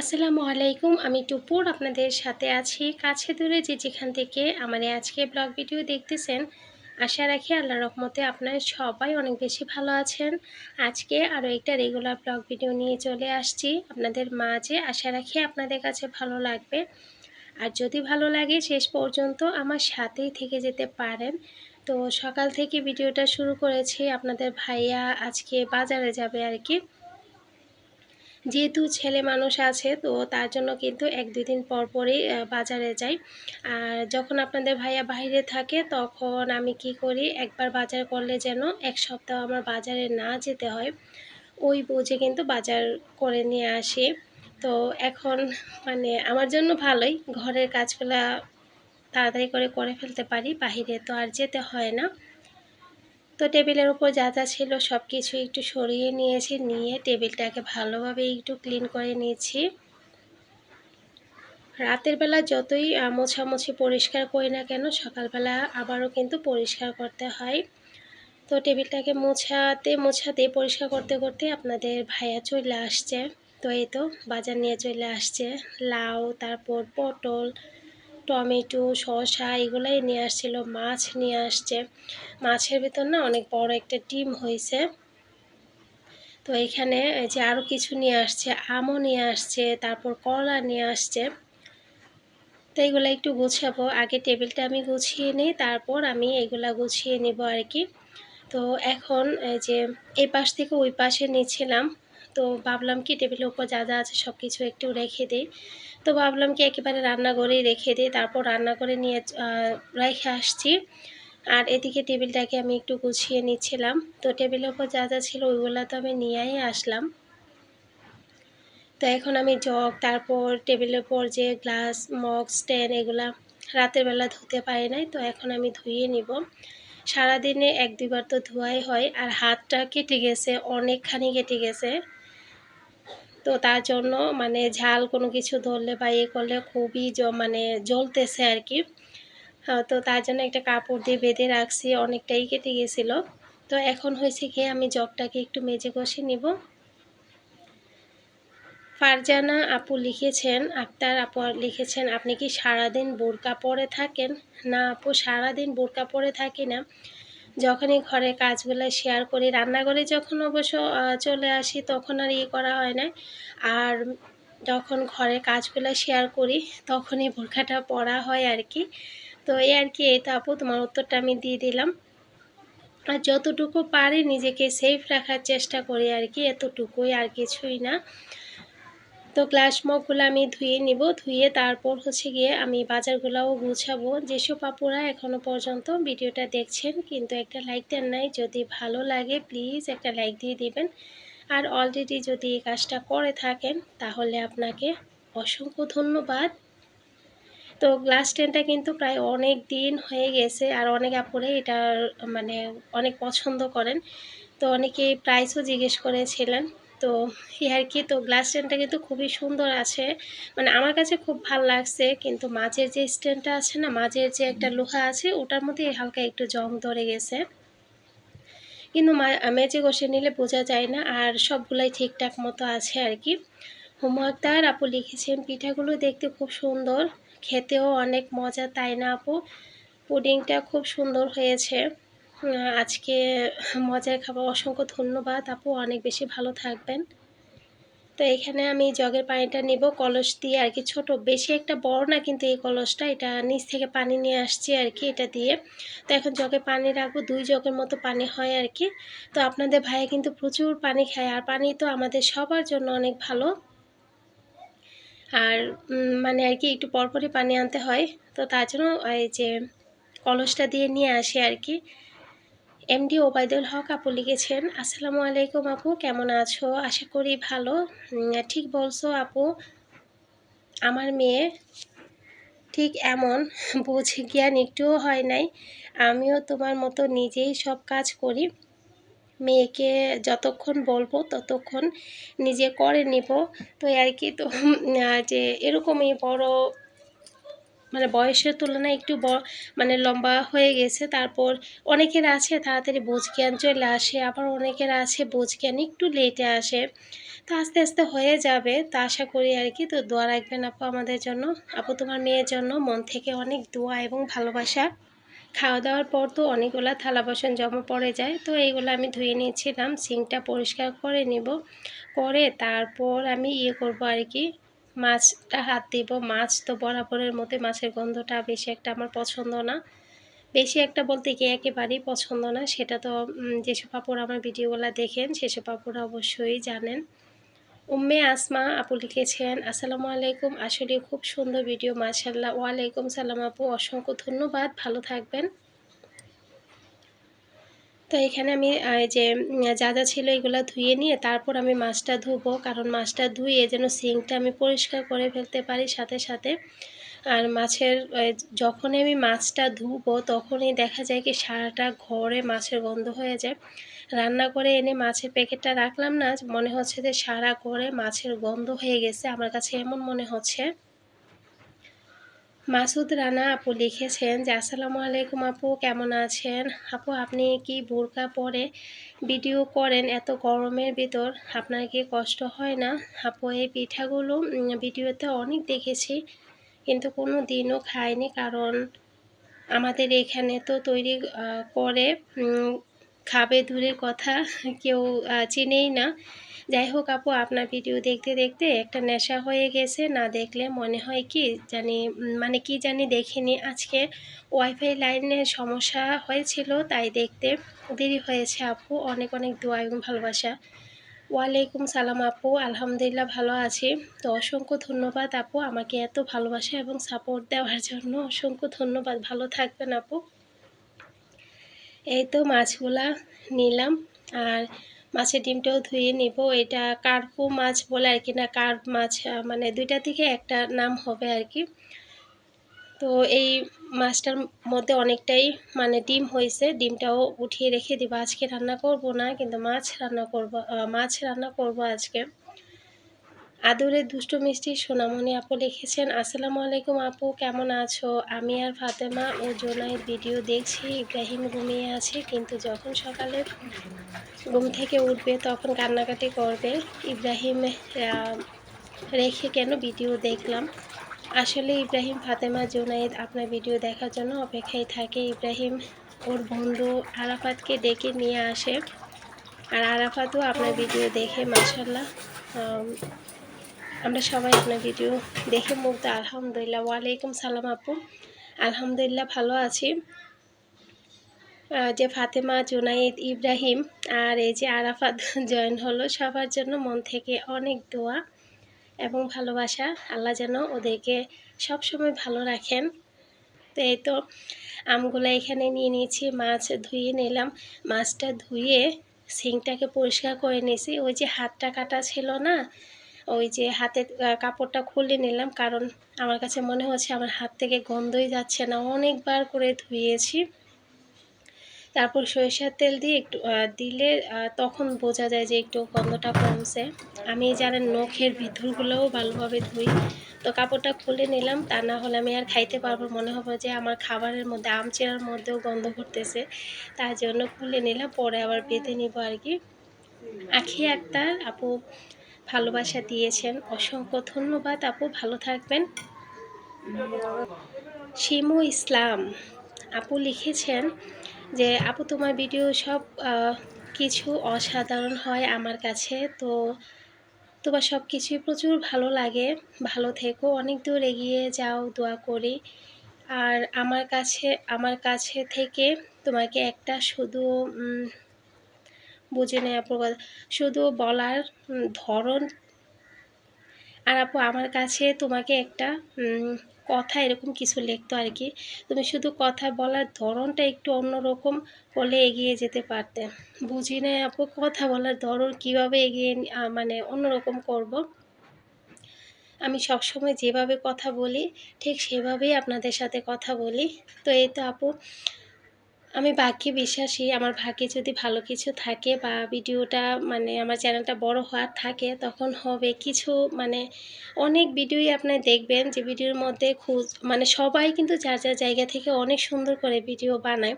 আসসালামু আলাইকুম, আমি টুপুর আপনাদের সাথে আছি কাছে দূরে যে যেখান থেকে আমার আজকে ব্লগ ভিডিও দেখতেছেন। আশা রাখি আল্লাহ রহমতে আপনারা সবাই অনেক বেশি ভালো আছেন। আজকে আরও একটা রেগুলার ব্লগ ভিডিও নিয়ে চলে আসছি। আপনাদের মাঝে আশা রাখি আপনাদের কাছে ভালো লাগবে। আর যদি ভালো লাগে শেষ পর্যন্ত আমার সাথেই থেকে যেতে পারেন। তো সকাল থেকে ভিডিওটা শুরু করেছি আপনাদের ভাইয়া আজকে বাজারে যাবে আর কি। যেহেতু ছেলে মানুষ আছে, তো তার জন্য কিন্তু এক দুই দিন পর পরই বাজারে যাই। আর যখন আপনাদের ভাইয়া বাইরে থাকে, তখন আমি কি করি, একবার বাজার করলে যেন এক সপ্তাহ আমার বাজারে না যেতে হয়, ওই বুঝে কিন্তু বাজার করে নিয়ে আসি। তো এখন মানে আমার জন্য ভালোই, ঘরের কাজগুলা তাড়াতাড়ি করে করে ফেলতে পারি, বাহিরে তো আর যেতে হয় না। তো টেবিলের উপর যা যা ছিল সব কিছু একটু সরিয়ে নিয়েছি, নিয়ে টেবিলটাকে ভালোভাবে একটু ক্লিন করে নিয়েছি। রাতের বেলা যতই মোছামুছি পরিষ্কার করি না কেন, সকালবেলা আবারও কিন্তু পরিষ্কার করতে হয়। তো টেবিলটাকে মোছাতে মোছাতে, পরিষ্কার করতে করতে আপনাদের ভাইয়া চলে আসছে। তো এই তো, বাজার নিয়ে চলে আসছে। লাউ, তারপর পটল টমেটো, শসা এগুলাই নিয়ে আসছিল, মাছ নিয়ে আসছে। মাছের ভিতর না অনেক বড় একটা ডিম হয়েছে। তো এখানে যে আরও কিছু নিয়ে আসছে, আমও নিয়ে আসছে, তারপর কলা নিয়ে আসছে। তো এইগুলো একটু গুছাবো। আগে টেবিলটা আমি গুছিয়ে নিই, তারপর আমি এগুলা গুছিয়ে নিব আর কি তো এখন যে এই পাশ থেকে ওই পাশে নিচ্ছিলাম তো ভাবলাম কি টেবিলের উপর যা যা আছে সব কিছু একটু রেখে দিই। তো ভাবলাম কি একেবারে রান্নাঘরেই রেখে দিই। তারপর রান্না করে নিয়ে রেখে আসছি। আর এদিকে টেবিলটাকে আমি একটু গুছিয়ে নিচ্ছিলাম। তো টেবিলের উপর যা যা ছিল ওইগুলো তো আমি নিয়েই আসলাম। তো এখন আমি জগ, তারপর টেবিলের উপর যে গ্লাস, মগ, স্ট্যান্ড এগুলা রাতের বেলা ধুতে পারি নাই, তো এখন আমি ধুয়ে নিব। সারাদিনে এক দুবার তো ধোয়াই হয়, আর হাতটা কেটে গেছে, অনেকখানি কেটে গেছে। তো তার জন্য মানে ঝাল কোনো কিছু ধরলে বা ইয়ে করলে খুবই মানে জ্বলতেছে আর কি। তো তার জন্য একটা কাপড় দিয়ে বেঁধে রাখছি, অনেকটাই কেটে গেছিল। তো এখন হয়েছে কি, আমি জগটাকে একটু মেজে কষে নিব। ফারজানা আপু লিখেছেন, আক্তার আপু লিখেছেন, আপনি কি সারাদিন বোরকা পরে থাকেন? না আপু, সারাদিন বোরকা পরে থাকি না। যখনই ঘরে কাজগুলো শেয়ার করি, রান্নাঘরে যখন অবশ্য চলে আসি তখন আর ইয়ে করা হয় না। আর যখন ঘরে কাজগুলো শেয়ার করি, তখনই বোরখাটা পরা হয় আর কি তো এই আর কি এই তো আপু, তোমার উত্তরটা আমি দিয়ে দিলাম। আর যতটুকু পারি নিজেকে সেফ রাখার চেষ্টা করি আর কি এতটুকুই আর কিছুই না। তো গ্লাস মগগুলো আমি ধুয়ে নিব, ধুয়ে তারপর হচ্ছে গিয়ে আমি বাজারগুলোও গুছাবো। যেসব আপুরা এখনও পর্যন্ত ভিডিওটা দেখছেন কিন্তু একটা লাইক দেন নাই, যদি ভালো লাগে প্লিজ একটা লাইক দিয়ে দিবেন। আর অলরেডি যদি এই কাজটা করে থাকেন, তাহলে আপনাকে অসংখ্য ধন্যবাদ। তো গ্লাস টেনটা কিন্তু প্রায় অনেক দিন হয়ে গেছে আর অনেক আপুরে এটা মানে অনেক পছন্দ করেন। তো অনেকে প্রাইসও জিজ্ঞেস করেছিলেন। তো আর কি, তো গ্লাস স্ট্যান্ডটা কিন্তু খুবই সুন্দর আছে। মানে আমার কাছে খুব ভালো লাগছে, কিন্তু মাঝের যে স্ট্যান্ডটা আছে না, মাঝের যে একটা লোহা আছে, ওটার মধ্যে হালকা একটু জং ধরে গেছে। কিন্তু মেজে কষে নিলে বোঝা যায় না, আর সবগুলাই ঠিকঠাক মতো আছে আর কি। হোমওয়ার্কদার আপু লিখেছেন, পিঠাগুলো দেখতে খুব সুন্দর, খেতেও অনেক মজা, তাই না আপু? পুডিংটা খুব সুন্দর হয়েছে। আজকে মজার খাবার অসংখ্য ধন্যবাদ। আপু, অনেক বেশি ভালো থাকবেন। তো এখানে আমি জগের পানিটা নিব। কলস দিয়ে আর কি ছোট, বেশি একটা বড় না, কিন্তু এই কলসটা, এটা নিচ থেকে পানি নিয়ে আসছি আর কি এটা দিয়ে। তো এখন জগে পানি রাখব, দুই জগের মতো পানি হয় আর কি। তো আপনাদের ভাইয়া কিন্তু প্রচুর পানি খায়, আর পানি তো আমাদের সবার জন্য অনেক ভালো। আর মানে আর কি একটু পরপরই পানি আনতে হয়। তো তার জন্য এই যে কলসটা দিয়ে নিয়ে আসি আর কি। এমডি ওবায়দুল হক আপু লিখেছেন, আসসালামু আলাইকুম আপু, কেমন আছো? আশা করি ভালো। ঠিক বলছো আপু? আমার মেয়ে ঠিক এমন, বুঝে জ্ঞান একটুও হয় নাই। আমিও তোমার মতো নিজেই সব কাজ করি। মেয়েকে যতক্ষণ বলব ততক্ষণ নিজে করে নিব। তো আর কি তো যে এরকমই বড় মানে বয়সের তুলনায় একটু মানে লম্বা হয়ে গেছে। তারপর অনেকের আছে, তাড়াতাড়ি বোঝ জ্ঞান চলে আসে। আবার অনেকের আছে বোঝ জ্ঞান একটু লেটে আসে। তো আস্তে আস্তে হয়ে যাবে, তা আশা করি আর কি। তো দোয়া রাখবেন আপু আমাদের জন্য। আপু তোমার মেয়ের জন্য মন থেকে অনেক দোয়া এবং ভালোবাসা। খাওয়া দাওয়ার পর তো অনেকগুলো থালা বাসন জমা পড়ে যায়। তো এইগুলো আমি ধুয়ে নিয়েছিলাম, সিঙ্কটা পরিষ্কার করে নিব। করে তারপর আমি ইয়ে করব আর কি। মাছটা হাত দিব। মাছ তো বরাবরের মধ্যে মাছের গন্ধটা বেশি একটা আমার পছন্দ না। বেশি একটা বলতে কি একেবারেই পছন্দ না। সেটা তো যেসব পাপড় আমার ভিডিওগুলো দেখেন, সেসব পাপড় অবশ্যই জানেন। উম্মে আসমা, আপু লিখেছেন, আসসালামু আলাইকুম। আসলে খুব সুন্দর ভিডিও মাশাল্লাহ ওয়ালাইকুম সালাম আপু। অসংখ্য ধন্যবাদ। ভালো থাকবেন। তো এখানে আমি যে যা যা ছিল এগুলো ধুয়ে নিয়ে তারপর আমি মাছটা ধুবো। কারণ মাছটা ধুয়ে যেন সিঙ্কটা আমি পরিষ্কার করে ফেলতে পারি সাথে সাথে। আর মাছের যখনই আমি মাছটা ধুবো তখনই দেখা যায় কি সারাটা ঘরে মাছের গন্ধ হয়ে যায়। রান্না করে এনে মাছের প্যাকেটটা রাখলাম না, মনে হচ্ছে যে সারা ঘরে মাছের গন্ধ হয়ে গেছে। আমার কাছে এমন মনে হচ্ছে। মাসুদ রানা, আপু লিখেছেন, যে, আসসালামু আলাইকুম আপু, কেমন আছেন? আপু, আপনি কি বোরকা পরে ভিডিও করেন এত গরমের ভিতর? আপনার কি কষ্ট হয় না? আপু, এই পিঠাগুলো ভিডিওতে অনেক দেখেছি, কিন্তু কোনো দিনও খাইনি, কারণ আমাদের এখানে তো তৈরি করে খাবে দূরের কথা কেউ চিনেই না। যাই হোক আপু, আপনার ভিডিও দেখতে দেখতে একটা নেশা হয়ে গেছে। না দেখলে মনে হয় কি জানি মানে কি জানি দেখিনি। আজকে ওয়াইফাই লাইনের সমস্যা হয়েছিল, তাই দেখতে দেরি হয়েছে আপু। অনেক অনেক দোয়া এবং ভালোবাসা। ওয়ালাইকুম সালাম আপু, আলহামদুলিল্লাহ ভালো আছি। তো অসংখ্য ধন্যবাদ আপু আমাকে এত ভালোবাসা এবং সাপোর্ট দেওয়ার জন্য। অসংখ্য ধন্যবাদ, ভালো থাকবেন আপু। এই তো মাছগুলা নিলাম। আর মাছের ডিমটাও ধুয়ে নিব। এটা কার্পু মাছ বলে আর কি, না কার্প মাছ মানে দুইটা থেকে একটা নাম হবে আর কি। তো এই মাছটার মধ্যে অনেকটাই মানে ডিম হয়েছে, ডিমটাও উঠিয়ে রেখে দিব। আজকে রান্না করব না, কিন্তু মাছ রান্না করব মাছ রান্না করব আজকে। আদরের দুষ্টু মিষ্টি সোনামণি আপু লিখেছেন, আসসালামু আলাইকুম আপু, কেমন আছো? আমি আর ফাতেমা ও জোনাই ভিডিও দেখছি, ইব্রাহিম ঘুমিয়ে আছে, কিন্তু যখন সকালে ঘুম থেকে উঠবে তখন কান্নাকাটি করবে। ইব্রাহিম রেখে কেন ভিডিও দেখলাম? আসলে ইব্রাহিম, ফাতেমা, জোনাইদ আপনার ভিডিও দেখার জন্য অপেক্ষায় থাকে। ইব্রাহিম ওর বন্ধু আরাফাতকে ডেকে নিয়ে আসে। আর আরাফাতও আপনার ভিডিও দেখে মাসাল্লাহ আমরা সবাই আপনার ভিডিও দেখে মুগ্ধ, আলহামদুলিল্লাহ। ওয়ালাইকুম সালাম আপু। আলহামদুলিল্লাহ, ভালো আছি। যে ফাতেমা, জুনাইদ, ইব্রাহিম আর এই যে আরাফাত জয়েন হলো, সবার জন্য মন থেকে অনেক দোয়া এবং ভালোবাসা। আল্লাহ যেন ওদেরকে সবসময় ভালো রাখেন। তো এই তো আমগুলো এখানে নিয়ে নিয়েছি, মাছ ধুয়ে নিলাম। মাছটা ধুয়ে সিংটাকে পরিষ্কার করে নিয়েছি। ওই যে হাতটা কাটা ছিল না ওই যে হাতের কাপড়টা খুলে নিলাম, কারণ আমার কাছে মনে হচ্ছে আমার হাত থেকে গন্ধই যাচ্ছে না। অনেকবার করে ধুয়েছি। তারপর সরিষার তেল দিয়ে একটু দিলে তখন বোঝা যায় যে একটু গন্ধটা কমছে। আমি জানেন নখের ভিতরগুলোও ভালোভাবে ধুই, তো কাপড়টা খুলে নিলাম, তা না হলে আমি আর খাইতে পারব। মনে হবে যে আমার খাবারের মধ্যে আমচেরার মধ্যেও গন্ধ করতেছে তার জন্য খুলে নিলাম, পরে আবার বেঁধে নিব আর কি। আখি আক্তার, আপু ভালোবাসা দিয়েছেন। অসংখ্য ধন্যবাদ। আপু, ভালো থাকবেন। শিমু ইসলাম, আপু লিখেছেন যে, আপু, তোমার ভিডিও সব কিছু অসাধারণ হয় আমার কাছে। তো তোমার সব কিছুই প্রচুর ভালো লাগে। ভালো থেকো। অনেক দূর এগিয়ে যাও, দোয়া করি। আর আমার কাছে আমার কাছে থেকে তোমাকে একটা শুধু বুঝে নেয় আপুর কথা শুধু বলার ধরন। আর আপু আমার কাছে তোমাকে একটা কথা এরকম কিছু লিখতো আর কি। তুমি শুধু কথা বলার ধরনটা একটু অন্যরকম হলে এগিয়ে যেতে পারতে। বুঝি না আপু কথা বলার ধরন কীভাবে এগিয়ে মানে অন্যরকম করব। আমি সবসময় যেভাবে কথা বলি, ঠিক সেভাবেই আপনাদের সাথে কথা বলি। তো এই তো আপু আমি বাক্যে বিশ্বাসী। আমার ভাগ্যে যদি ভালো কিছু থাকে বা ভিডিওটা মানে আমার চ্যানেলটা বড় হওয়ার থাকে, তখন হবে। কিছু মানে অনেক ভিডিওই আপনার দেখবেন যে ভিডিওর মধ্যে খুঁজ মানে সবাই কিন্তু যার যার জায়গা থেকে অনেক সুন্দর করে ভিডিও বানায়।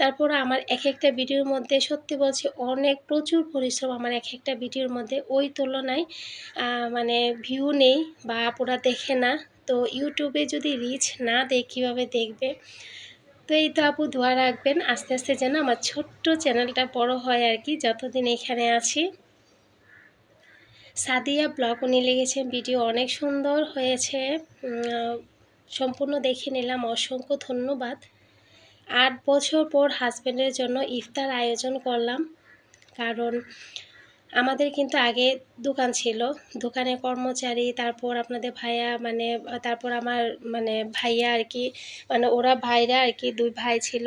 তারপর আমার এক একটা ভিডিওর মধ্যে সত্যি বলছি অনেক প্রচুর পরিশ্রম আমার এক একটা ভিডিওর মধ্যে। ওই তুলনায় মানে ভিউ নেই বা আপুরা দেখে না। তো ইউটিউবে যদি রিচ না দেয়, কীভাবে দেখবে? তো এই তো আপু দোয়া রাখবেন। আস্তে আস্তে যেন আমার ছোট্ট চ্যানেলটা বড় হয় আর কি। যতদিন এখানে আছি। সাদিয়া ব্লগ উনি লেগেছেন ভিডিও অনেক সুন্দর হয়েছে। সম্পূর্ণ দেখে নিলাম, অসংখ্য ধন্যবাদ। আট বছর পর হাজব্যান্ডের জন্য ইফতার আয়োজন করলাম। কারণ আমাদের কিন্তু আগে দোকান ছিল। দোকানে কর্মচারী, তারপর আপনাদের ভাইয়া মানে তারপর আমার মানে ভাইয়া আর কি মানে ওরা ভাইরা আর কি, দুই ভাই ছিল।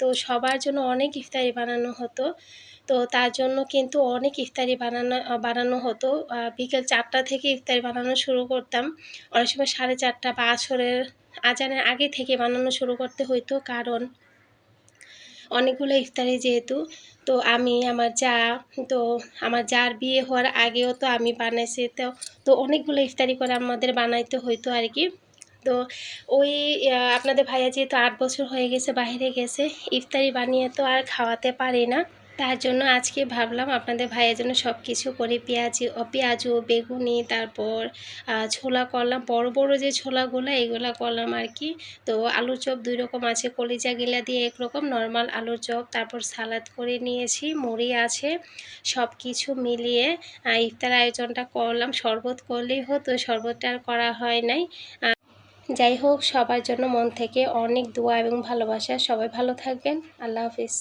তো সবার জন্য অনেক ইফতারি বানানো হতো। তো তার জন্য কিন্তু অনেক ইফতারি বানানো বানানো হতো। বিকেল চারটা থেকে ইফতারি বানানো শুরু করতাম। অনেক সময় সাড়ে চারটা বা আসরের আজানের আগে থেকে বানানো শুরু করতে হইতো। কারণ অনেকগুলো ইফতারি যেহেতু, তো আমি আমার যা, তো আমার যার বিয়ে হওয়ার আগেও তো আমি বানাইছি, তো তো অনেকগুলো ইফতারি করে আমাদের বানাইতে হইতো আর কি। তো ওই আপনাদের ভাইয়া যেহেতু আট বছর হয়ে গেছে বাইরে গেছে, ইফতারি বানিয়ে তো আর খাওয়াতে পারি না। তার জন্য আজকে ভাবলাম আপনাদের ভাইয়ের জন্য সব কিছু করে পেঁয়াজি পেঁয়াজু, বেগুনি, তারপর ছোলা করলাম। বড় বড় যে ছোলাগুলো, এগুলো করলাম আর কি। তো আলুর চপ দুই রকম আছে, কলিজা গিলা দিয়ে একরকম নর্মাল আলুর চপ, তারপর সালাদ করে নিয়েছি, মুড়ি আছে সব কিছু মিলিয়ে ইফতার আয়োজনটা করলাম। শরবত করলেই হতো, শরবতটা আর করা হয় নাই। যাই হোক, সবার জন্য মন থেকে অনেক দোয়া এবং ভালোবাসা। সবাই ভালো থাকবেন। আল্লাহ হাফিজ।